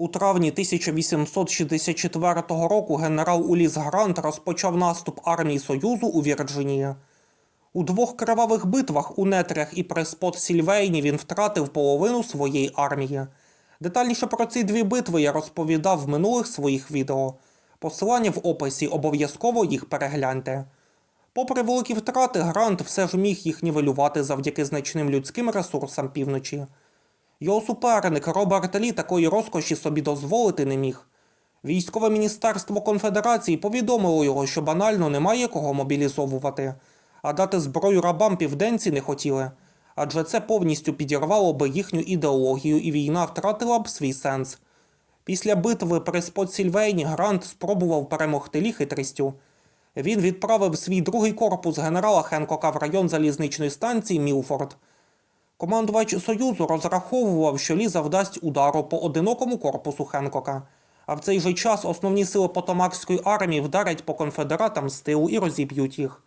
У травні 1864 року генерал Уліс Грант розпочав наступ армії Союзу у Вірджинії. У двох кривавих битвах у нетрях і при Спот-Сільвейні він втратив половину своєї армії. Детальніше про ці дві битви я розповідав в минулих своїх відео. Посилання в описі обов'язково їх перегляньте. Попри великі втрати, Грант все ж міг їх нівелювати завдяки значним людським ресурсам півночі. Його суперник Роберт Лі такої розкоші собі дозволити не міг. Військове міністерство конфедерації повідомило його, що банально немає кого мобілізовувати, а дати зброю рабам південці не хотіли, адже це повністю підірвало би їхню ідеологію і війна втратила б свій сенс. Після битви при Спотсільвейні Грант спробував перемогти Лі хитрістю. Він відправив свій другий корпус генерала Хенкока в район залізничної станції Мілфорд. Командувач Союзу розраховував, що Лі завдасть удару по одинокому корпусу Хенкока, а в цей же час основні сили Потомакської армії вдарять по конфедератам з тилу і розіб'ють їх.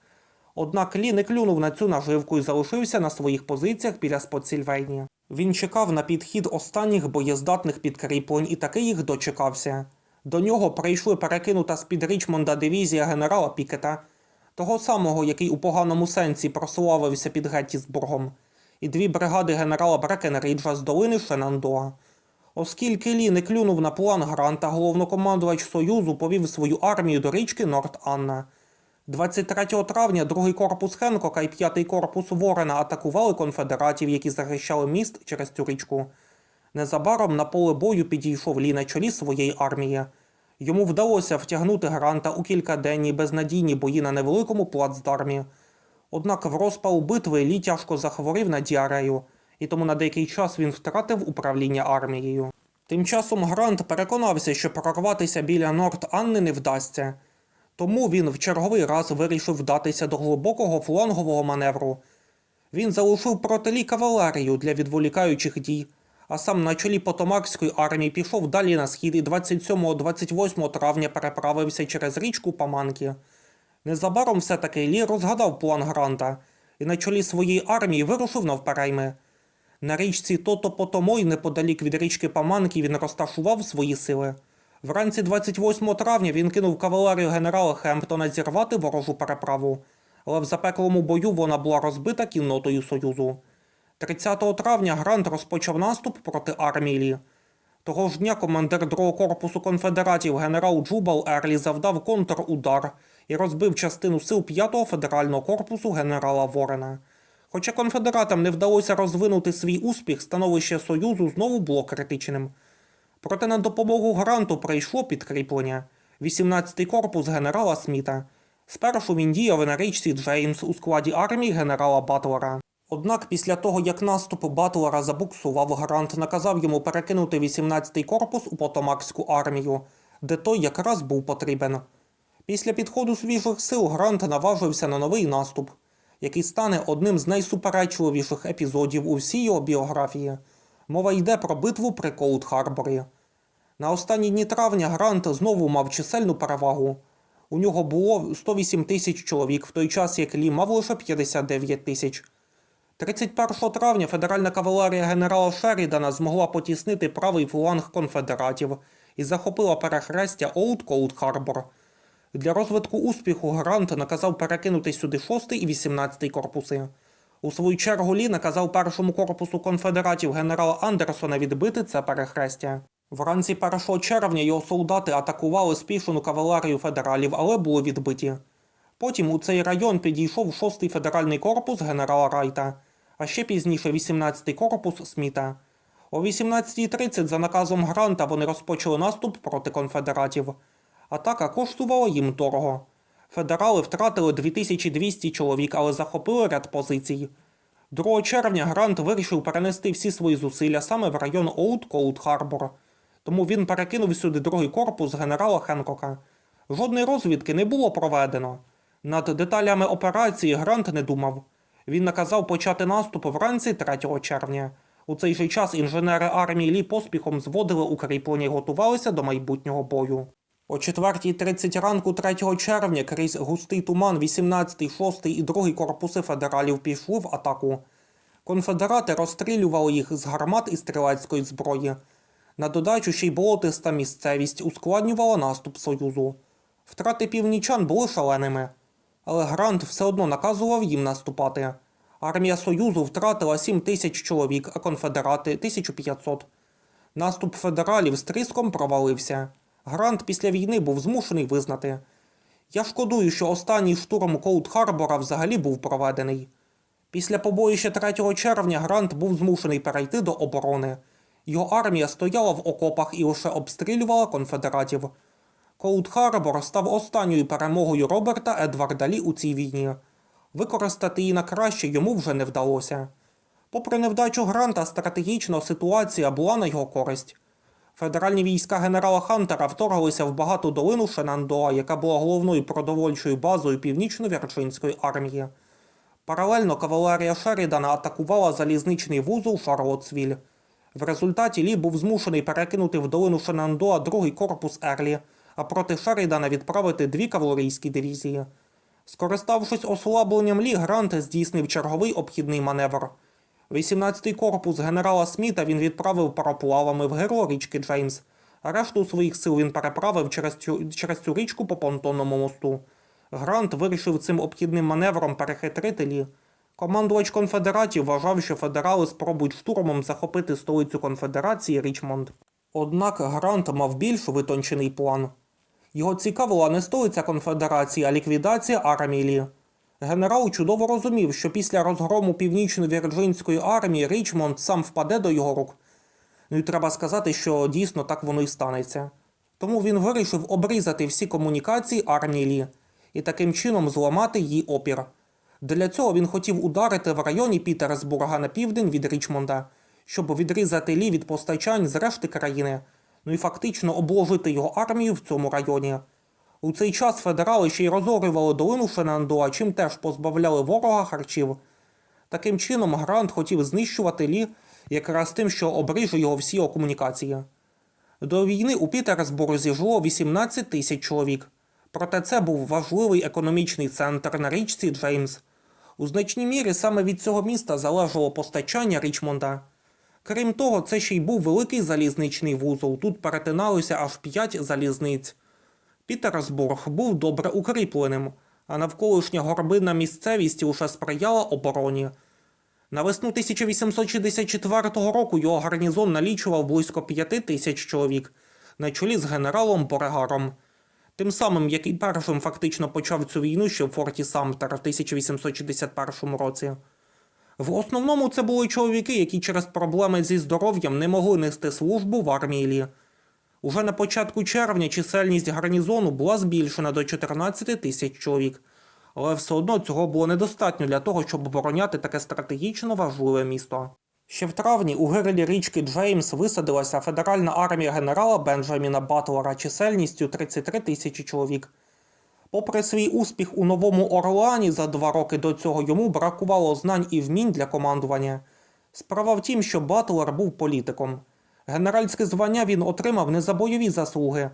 Однак Лі не клюнув на цю наживку і залишився на своїх позиціях біля Спотсільвейні. Він чекав на підхід останніх боєздатних підкріплень і таки їх дочекався. До нього прийшли перекинута з-під Річмонда дивізія генерала Пікета, того самого, який у поганому сенсі прославився під Геттісбургом, і дві бригади генерала Брекенріджа з долини Шенандоа. Оскільки Лі не клюнув на план Гранта, головнокомандувач Союзу повів свою армію до річки Норт-Анна. 23 травня другий корпус Хенкока і п'ятий корпус Ворена атакували конфедератів, які захищали міст через цю річку. Незабаром на поле бою підійшов Лі на чолі своєї армії. Йому вдалося втягнути Гранта у кількаденні безнадійні бої на невеликому плацдармі. Однак в розпал битви Лі тяжко захворів на діарею, і тому на деякий час він втратив управління армією. Тим часом Грант переконався, що прорватися біля Норт-Анни не вдасться. Тому він в черговий раз вирішив вдатися до глибокого флангового маневру. Він залишив проти Лі кавалерію для відволікаючих дій, а сам на чолі Потомакської армії пішов далі на схід і 27-28 травня переправився через річку Паманки. Незабаром все-таки Лі розгадав план Гранта і на чолі своєї армії вирушив навперейми. На річці Тото-Потомой, неподалік від річки Паманки, він розташував свої сили. Вранці 28 травня він кинув кавалерію генерала Хемптона зірвати ворожу переправу, але в запеклому бою вона була розбита кіннотою Союзу. 30 травня Грант розпочав наступ проти армії Лі. Того ж дня командир другого корпусу конфедератів генерал Джубал Ерлі завдав контрудар і розбив частину сил 5-го федерального корпусу генерала Ворена. Хоча конфедератам не вдалося розвинути свій успіх, становище Союзу знову було критичним. Проте на допомогу Гранту прийшло підкріплення 18-й корпус генерала Сміта. Спершу він діяв на річці Джеймс у складі армії генерала Батлера. Однак після того, як наступ Батлера забуксував, Грант наказав йому перекинути 18-й корпус у Потомакську армію, де той якраз був потрібен. Після підходу свіжих сил Грант наважився на новий наступ, який стане одним з найсуперечливіших епізодів у всій його біографії. Мова йде про битву при Коут-Харборі. На останні дні травня Грант знову мав чисельну перевагу. У нього було 108 тисяч чоловік, в той час як Лі мав лише 59 тисяч. 31 травня федеральна кавалерія генерала Шерідана змогла потіснити правий фланг конфедератів і захопила перехрестя Олд Коут Харбор. Для розвитку успіху Грант наказав перекинути сюди 6 і 18 корпуси. У свою чергу Лі наказав першому корпусу конфедератів генерала Андерсона відбити це перехрестя. Вранці 1 червня його солдати атакували спішену кавалерію федералів, але були відбиті. Потім у цей район підійшов 6-й федеральний корпус генерала Райта, а ще пізніше 18-й корпус Сміта. О 18.30 за наказом Гранта вони розпочали наступ проти конфедератів. Атака коштувала їм дорого. Федерали втратили 2200 чоловік, але захопили ряд позицій. 2 червня Грант вирішив перенести всі свої зусилля саме в район Олд Коут Харбор. Тому він перекинув сюди другий корпус генерала Хенкока. Жодної розвідки не було проведено. Над деталями операції Грант не думав. Він наказав почати наступ вранці 3 червня. У цей же час інженери армії Лі поспіхом зводили укріплення і готувалися до майбутнього бою. О 4.30 ранку 3 червня крізь густий туман 18, 6 і 2 корпуси федералів пішли в атаку. Конфедерати розстрілювали їх з гармат і стрілецької зброї. На додачу ще й болотиста місцевість ускладнювала наступ Союзу. Втрати північан були шаленими, але Грант все одно наказував їм наступати. Армія Союзу втратила 7 тисяч чоловік, а конфедерати 1500. Наступ федералів з тріском провалився. Грант після війни був змушений визнати. Я шкодую, що останній штурм Коут-Харбора взагалі був проведений. Після побоїща 3 червня Грант був змушений перейти до оборони. Його армія стояла в окопах і лише обстрілювала конфедератів. Коут-Харбор став останньою перемогою Роберта Едварда Лі у цій війні. Використати її на краще йому вже не вдалося. Попри невдачу Гранта, стратегічно ситуація була на його користь. Федеральні війська генерала Хантера вторглися в багату долину Шенандоа, яка була головною продовольчою базою північно-вірджинської армії. Паралельно кавалерія Шерідана атакувала залізничний вузол Шарлотсвіль. В результаті Лі був змушений перекинути в долину Шенандоа другий корпус Ерлі, а проти Шерідана відправити дві кавалерійські дивізії. Скориставшись ослабленням Лі, Грант здійснив черговий обхідний маневр. 18-й корпус генерала Сміта він відправив пароплавами в геро річки Джеймс, решту своїх сил він переправив через цю, через цю річку по понтонному мосту. Грант вирішив цим обхідним маневром перехитрити Лі. Командувач конфедератів вважав, що федерали спробують штурмом захопити столицю конфедерації Річмонд. Однак Грант мав більш витончений план. Його цікавила не столиця конфедерації, а ліквідація армії Лі. Генерал чудово розумів, що після розгрому північно-вірджинської армії Річмонд сам впаде до його рук. Ну і треба сказати, що дійсно так воно і станеться. Тому він вирішив обрізати всі комунікації армії Лі і таким чином зламати її опір. Для цього він хотів ударити в районі Пітерсбурга на південь від Річмонда, щоб відрізати Лі від постачань з решти країни, ну і фактично обложити його армію в цьому районі. У цей час федерали ще й розорювали долину Шенандоа, чим теж позбавляли ворога харчів. Таким чином, Грант хотів знищувати Лі якраз тим, що обріже його всі його комунікації. До війни у Пітерсбурзі жило 18 тисяч чоловік. Проте це був важливий економічний центр на річці Джеймс. У значній мірі саме від цього міста залежало постачання Річмонда. Крім того, це ще й був великий залізничний вузол. Тут перетиналося аж п'ять залізниць. Пітерсбург був добре укріпленим, а навколишня горбинна місцевість лише сприяла обороні. На весну 1864 року його гарнізон налічував близько 5 тисяч чоловік на чолі з генералом Борегаром, тим самим, який першим фактично почав цю війну ще в форті Самтер в 1861 році. В основному це були чоловіки, які через проблеми зі здоров'ям не могли нести службу в армії Лі. Уже на початку червня чисельність гарнізону була збільшена до 14 тисяч чоловік, але все одно цього було недостатньо для того, щоб обороняти таке стратегічно важливе місто. Ще в травні у гирлі річки Джеймс висадилася федеральна армія генерала Бенджаміна Батлера чисельністю 33 тисячі чоловік. Попри свій успіх у Новому Орлеані за два роки до цього йому бракувало знань і вмінь для командування. Справа в тім, що Батлер був політиком. Генеральське звання він отримав не за бойові заслуги,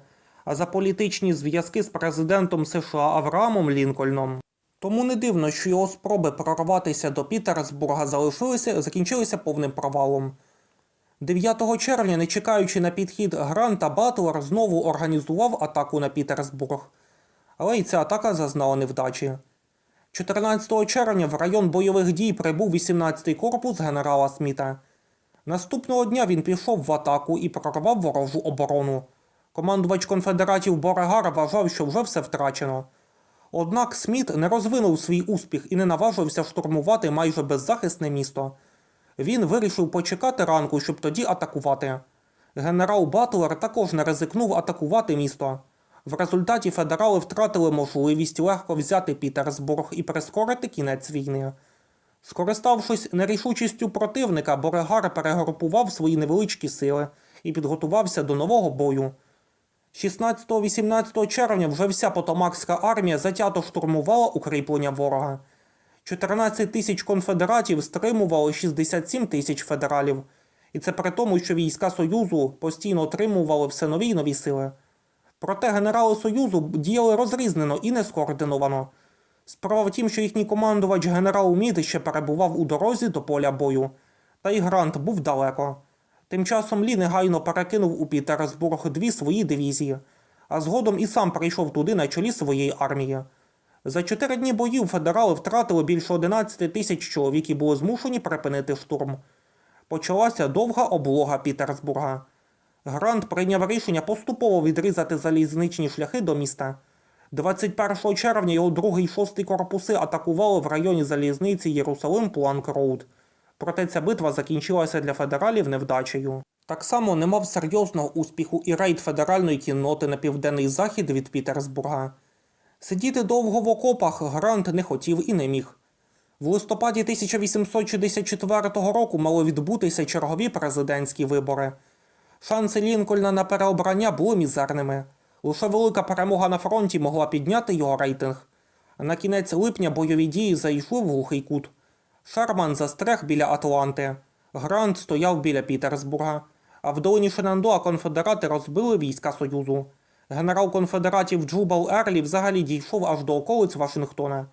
а за політичні зв'язки з президентом США Авраамом Лінкольном. Тому не дивно, що його спроби прорватися до Пітерсбурга залишилися, закінчилися повним провалом. 9 червня, не чекаючи на підхід Гранта, Батлер знову організував атаку на Пітерсбург. Але й ця атака зазнала невдачі. 14 червня в район бойових дій прибув 18-й корпус генерала Сміта. Наступного дня він пішов в атаку і прорвав ворожу оборону. Командувач конфедератів Борегар вважав, що вже все втрачено. Однак Сміт не розвинув свій успіх і не наважився штурмувати майже беззахисне місто. Він вирішив почекати ранку, щоб тоді атакувати. Генерал Батлер також не ризикнув атакувати місто. В результаті федерали втратили можливість легко взяти Пітерсбург і прискорити кінець війни. Скориставшись нерішучістю противника, Борегар перегрупував свої невеличкі сили і підготувався до нового бою. 16-18 червня вже вся Потомакська армія затято штурмувала укріплення ворога. 14 тисяч конфедератів стримували 67 тисяч федералів, і це при тому, що війська Союзу постійно отримували все нові й нові сили. Проте генерали Союзу діяли розрізнено і не скоординовано. Справа в тім, що їхній командувач генерал Мід ще перебував у дорозі до поля бою, та й Грант був далеко. Тим часом Лі негайно перекинув у Пітерсбург дві свої дивізії, а згодом і сам прийшов туди на чолі своєї армії. За чотири дні боїв федерали втратили більше 11 тисяч чоловік і були змушені припинити штурм. Почалася довга облога Пітерсбурга. Грант прийняв рішення поступово відрізати залізничні шляхи до міста. 21 червня його другий і шостий корпуси атакували в районі залізниці Єрусалим Планк Роуд. Проте ця битва закінчилася для федералів невдачею. Так само не мав серйозного успіху і рейд федеральної кінноти на південний захід від Пітерсбурга. Сидіти довго в окопах Грант не хотів і не міг. В листопаді 1864 року мало відбутися чергові президентські вибори. Шанси Лінкольна на переобрання були мізерними. Лише велика перемога на фронті могла підняти його рейтинг. На кінець липня бойові дії зайшли в глухий кут. Шерман застряг біля Атланти. Грант стояв біля Пітерсбурга. А в долині Шенандоа конфедерати розбили війська Союзу. Генерал конфедератів Джубал Ерлі взагалі дійшов аж до околиць Вашингтона.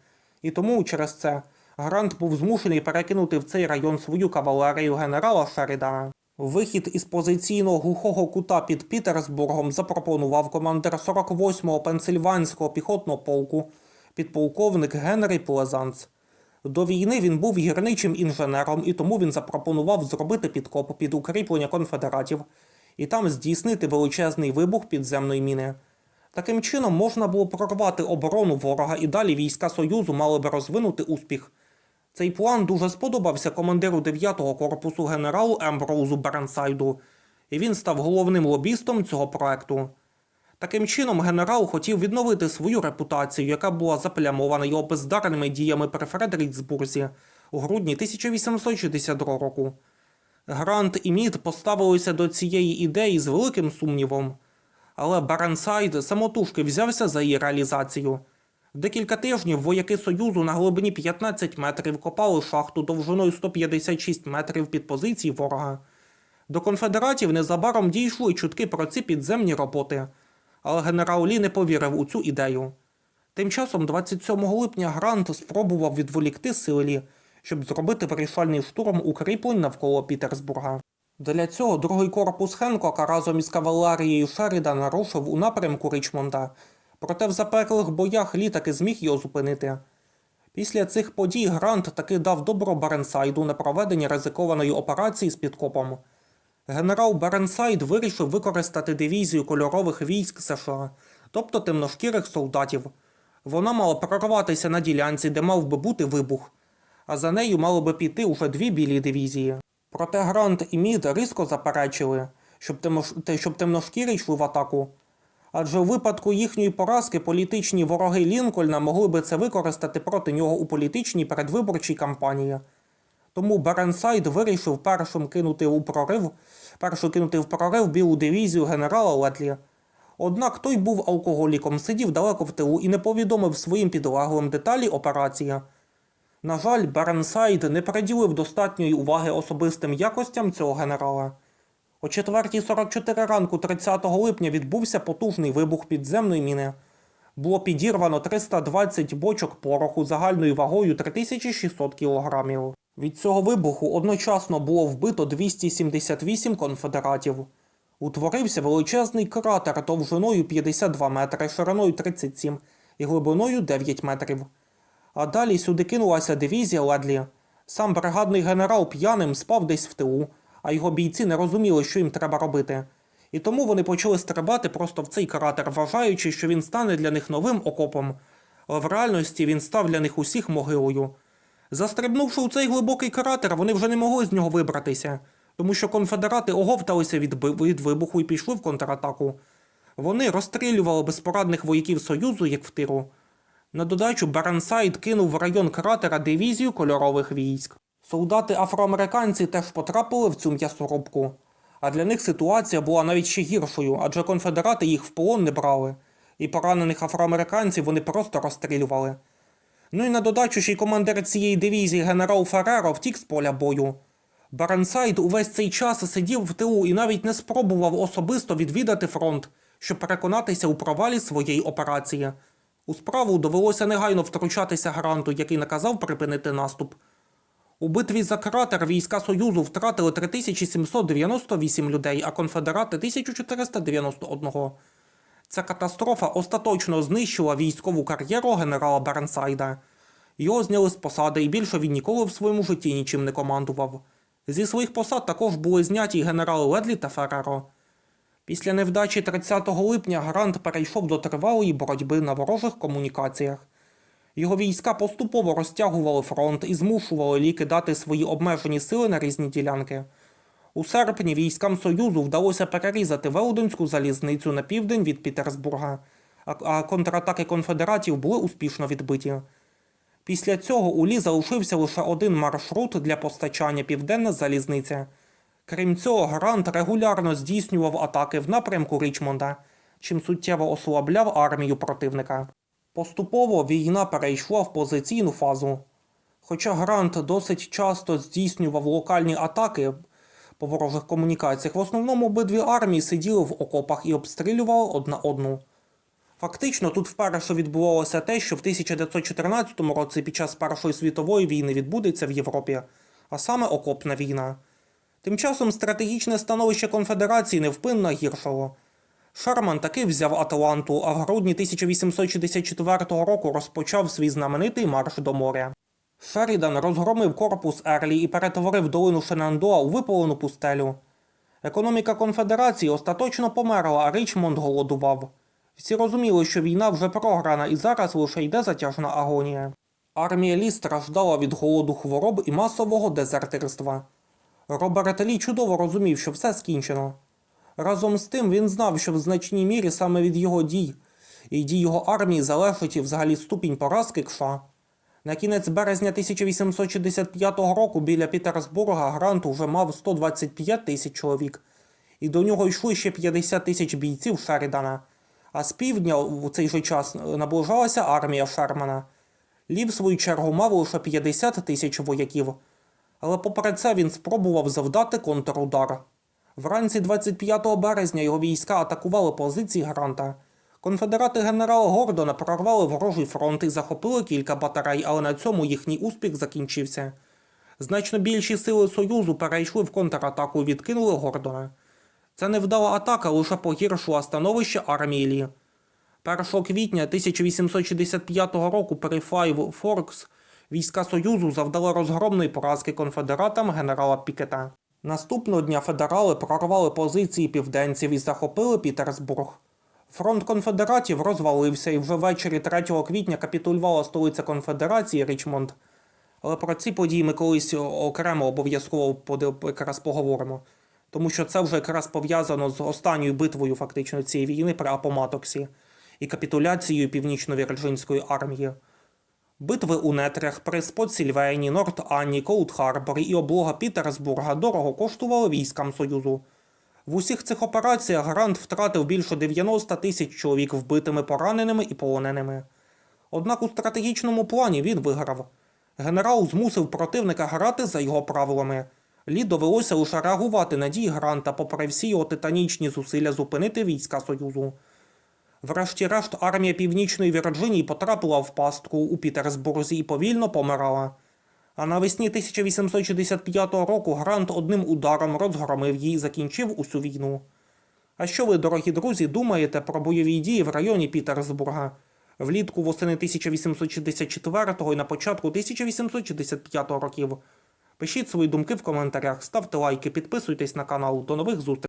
І тому через це Грант був змушений перекинути в цей район свою кавалерію генерала Шерідана. Вихід із позиційного глухого кута під Пітерсбургом запропонував командир 48-го Пенсильванського піхотного полку, підполковник Генрі Плезанц. До війни він був гірничим інженером, і тому він запропонував зробити підкоп під укріплення конфедератів і там здійснити величезний вибух підземної міни. Таким чином можна було прорвати оборону ворога і далі війська Союзу мали би розвинути успіх. Цей план дуже сподобався командиру 9-го корпусу генералу Емброузу Бернсайду, і він став головним лобістом цього проекту. Таким чином, генерал хотів відновити свою репутацію, яка була заплямована його бездарними діями при Фредеріксбурзі у грудні 1862 року. Грант і Мід поставилися до цієї ідеї з великим сумнівом, але Бернсайд самотужки взявся за її реалізацію. Декілька тижнів вояки Союзу на глибині 15 метрів копали шахту довжиною 156 метрів під позиції ворога. До конфедератів незабаром дійшли чутки про ці підземні роботи, але генерал Лі не повірив у цю ідею. Тим часом, 27 липня, Грант спробував відволікти сили Лі, щоб зробити вирішальний штурм укріплень навколо Пітерсбурга. Для цього другий корпус Хенкока разом із кавалерією Шерідана рушив у напрямку Річмонда, проте в запеклих боях Лі таки зміг його зупинити. Після цих подій Грант таки дав добро Беренсайду на проведення ризикованої операції з підкопом. Генерал Беренсайд вирішив використати дивізію кольорових військ США, тобто темношкірих солдатів. Вона мала прорватися на ділянці, де мав би бути вибух, а за нею мало би піти уже дві білі дивізії. Проте Грант і Мід різко заперечили, щоб, темнош... щоб темношкірі йшли в атаку. Адже у випадку їхньої поразки політичні вороги Лінкольна могли би це використати проти нього у політичній передвиборчій кампанії. Тому Беренсайд вирішив першим кинути у прорив, першу кинути в прорив білу дивізію генерала Летлі. Однак той був алкоголіком, сидів далеко в тилу і не повідомив своїм підлеглим деталі операції. На жаль, Беренсайд не приділив достатньої уваги особистим якостям цього генерала. О 4.44 ранку 30 липня відбувся потужний вибух підземної міни. Було підірвано 320 бочок пороху загальною вагою 3600 кг. Від цього вибуху одночасно було вбито 278 конфедератів. Утворився величезний кратер довжиною 52 метри, шириною 37 і глибиною 9 метрів. А далі сюди кинулася дивізія Ледлі. Сам бригадний генерал п'яним спав десь в тилу, а його бійці не розуміли, що їм треба робити. І тому вони почали стрибати просто в цей кратер, вважаючи, що він стане для них новим окопом. Але в реальності він став для них усіх могилою. Застрибнувши у цей глибокий кратер, вони вже не могли з нього вибратися, тому що конфедерати оговталися від, від вибуху і пішли в контратаку. Вони розстрілювали безпорадних вояків Союзу, як в тиру. На додачу Бернсайд кинув в район кратера дивізію кольорових військ. Солдати афроамериканці теж потрапили в цю м'ясорубку. А для них ситуація була навіть ще гіршою, адже конфедерати їх в полон не брали, і поранених афроамериканців вони просто розстрілювали. Ну і на додачу ще й командир цієї дивізії генерал Ферреро втік з поля бою. Бернсайд увесь цей час сидів в тилу і навіть не спробував особисто відвідати фронт, щоб переконатися у провалі своєї операції. У справу довелося негайно втручатися Гранту, який наказав припинити наступ. У битві за кратер війська Союзу втратили 3798 людей, а конфедерати 1491. Ця катастрофа остаточно знищила військову кар'єру генерала Бернсайда. Його зняли з посади, і більше він ніколи в своєму житті нічим не командував. Зі своїх посад також були зняті генерали Ледлі та Ферреро. Після невдачі 30 липня Грант перейшов до тривалої боротьби на ворожих комунікаціях. Його війська поступово розтягували фронт і змушували лі кидати свої обмежені сили на різні ділянки. У серпні військам Союзу вдалося перерізати Велденську залізницю на південь від Пітерсбурга, а контратаки конфедератів були успішно відбиті. Після цього у Лі залишився лише один маршрут для постачання південна залізниця. Крім цього, Грант регулярно здійснював атаки в напрямку Річмонда, чим суттєво ослабляв армію противника. Поступово війна перейшла в позиційну фазу. Хоча Грант досить часто здійснював локальні атаки по ворожих комунікаціях, в основному обидві армії сиділи в окопах і обстрілювали одна одну. Фактично, тут вперше відбувалося те, що в 1914 році під час Першої світової війни відбудеться в Європі, а саме окопна війна. Тим часом стратегічне становище конфедерації невпинно гіршало. Шерман таки взяв Атланту, а в грудні 1864 року розпочав свій знаменитий марш до моря. Шерідан розгромив корпус Ерлі і перетворив долину Шенандоа у випалену пустелю. Економіка конфедерації остаточно померла, а Річмонд голодував. Всі розуміли, що війна вже програна і зараз лише йде затяжна агонія. Армія Лі страждала від голоду хвороб і масового дезертирства. Роберт Лі чудово розумів, що все скінчено. Разом з тим він знав, що в значній мірі саме від його дій і дій його армії залежить і взагалі ступінь поразки Кша. На кінець березня 1865 року біля Пітерсбурга Грант уже мав 125 тисяч чоловік, і до нього йшли ще 50 тисяч бійців Шерідана. А з півдня у цей же час наближалася армія Шермана. Лі, в свою чергу, мав лише 50 тисяч вояків. Але попри це він спробував завдати контрудар. Вранці 25 березня його війська атакували позиції Гранта. Конфедерати генерала Гордона прорвали ворожий фронт і захопили кілька батарей, але на цьому їхній успіх закінчився. Значно більші сили Союзу перейшли в контратаку і відкинули Гордона. Ця невдала атака лише погіршила становище армії Лі. 1 квітня 1865 року при Файв Форкс війська Союзу завдали розгромної поразки конфедератам генерала Пікета. Наступного дня федерали прорвали позиції південців і захопили Пітерсбург. Фронт конфедератів розвалився і вже ввечері 3 квітня капітулювала столиця конфедерації Річмонд. Але про ці події ми колись окремо обов'язково якраз поговоримо. Тому що це вже якраз пов'язано з останньою битвою фактично цієї війни при Апоматоксі і капітуляцією північно-вірджинської армії. Битви у нетрях при Спотсільвейні, Норт-Анні, Коут-Харборі і облога Пітерсбурга дорого коштували військам Союзу. В усіх цих операціях Грант втратив більше 90 тисяч чоловік вбитими, пораненими і полоненими. Однак у стратегічному плані він виграв. Генерал змусив противника грати за його правилами. Лі довелося лише реагувати на дії Гранта, попри всі його титанічні зусилля зупинити війська Союзу. Врешті-решт, армія Північної Вірджинії потрапила в пастку у Пітерсбурзі і повільно помирала. А навесні 1865 року Грант одним ударом розгромив її і закінчив усю війну. А що ви, дорогі друзі, думаєте про бойові дії в районі Пітерсбурга? Влітку восени 1864-го і на початку 1865 років. Пишіть свої думки в коментарях, ставте лайки, підписуйтесь на канал. До нових зустрічей!